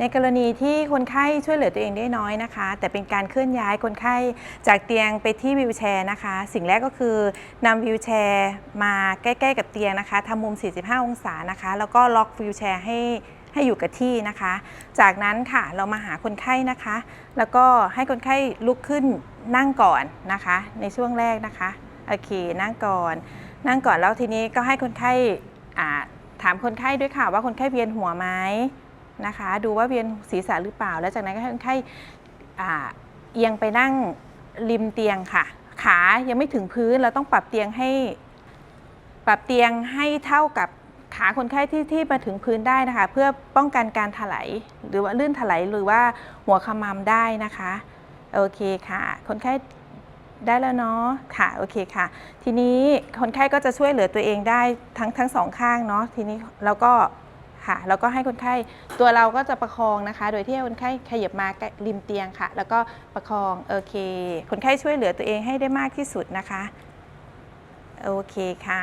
ในกรณีที่คนไข้ช่วยเหลือตัวเองได้น้อยนะคะ แต่เป็นการเคลื่อนย้ายคนไข้จากเตียงไปที่วีลแชร์นะคะ สิ่งแรกก็คือนำวีลแชร์มาใกล้ๆกับเตียงนะคะทำมุม 45 องศานะคะ แล้วก็ล็อกวีลแชร์ให้ให้อยู่กับที่นะคะ จากนั้นค่ะเรามาหาคนไข้นะคะ แล้วก็ให้คนไข้ลุกขึ้นนั่งก่อนนะคะ ในช่วงแรกนะคะโอเคนั่งก่อน นั่งก่อนแล้วทีนี้ก็ให้คนไข้ถามคนไข้ด้วยค่ะว่าคนไข้เวียนหัวไหม นะคะ ดูว่าเวียนศีรษะหรือเปล่า แล้วจากนั้นก็ให้คนไข้อ่าเอียงไปนั่งริมเตียงค่ะ ขายังไม่ถึงพื้นเราต้องปรับเตียงให้ ปรับเตียงให้เท่ากับขาคนไข้ที่ที่มาถึงพื้นได้นะคะ เพื่อป้องกันการถลายหรือว่าลื่นถลายหรือว่าหัวขมำได้นะคะ โอเคค่ะ คนไข้ได้แล้วเนาะค่ะโอเคค่ะ ทีนี้คนไข้ก็จะช่วยเหลือตัวเองได้ทั้งทั้งสองข้างเนาะทีนี้แล้วก็ ค่ะ แล้วก็ให้คนไข้ตัวเราก็จะประคองนะคะ โดยที่ให้คนไข้ขยับมาล้ริมเตียงค่ะ แล้วก็ประคองโอเค คนไข้ช่วยเหลือตัวเองให้ได้มากที่สุดนะคะโอเคค่ะ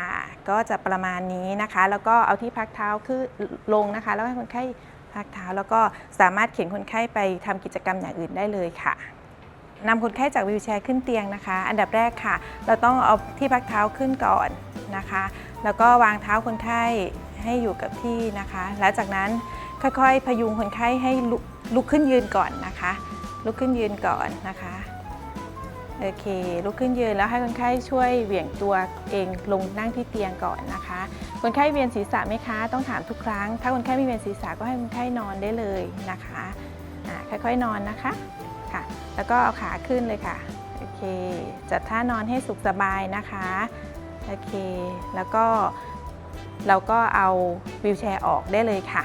ก็จะประมาณนี้นะคะ แล้วก็เอาที่พักเท้าขึ้นลงนะคะ แล้วให้คนไข้พักเท้า แล้วก็สามารถเข็นคนไข้ไปทำกิจกรรมอย่างอื่นได้เลยค่ะนำคนไข้จากวีลแชร์ขึ้นเตียงนะคะ อันดับแรกค่ะ เราต้องเอาที่พักเท้าขึ้นก่อนนะคะ แล้วก็วางเท้าคนไข้ ให้อยู่กับที่นะคะ แล้วจากนั้นค่อยๆ พยุงคนไข้ให้ลุกลุกขึ้นยืนก่อนนะคะ ลุกขึ้นยืนก่อนนะคะโอเค ลุกขึ้นยืนแล้วให้คนไข้ช่วยเหวี่ยงตัวเองลงนั่งที่เตียงก่อนนะคะ คนไข้เวียนศีรษะไหมคะ ต้องถามทุกครั้ง ถ้าคนไข้ไม่เวียนศีรษะก็ให้คนไข้นอนได้เลยนะคะค่อยๆนอนนะคะค่ะ แล้วก็เอาขาขึ้นเลยค่ะ โอเค จัดท่านอนให้สุขสบายนะคะ โอเค แล้วก็ เราก็เอาวิวแชร์ออกได้เลยค่ะ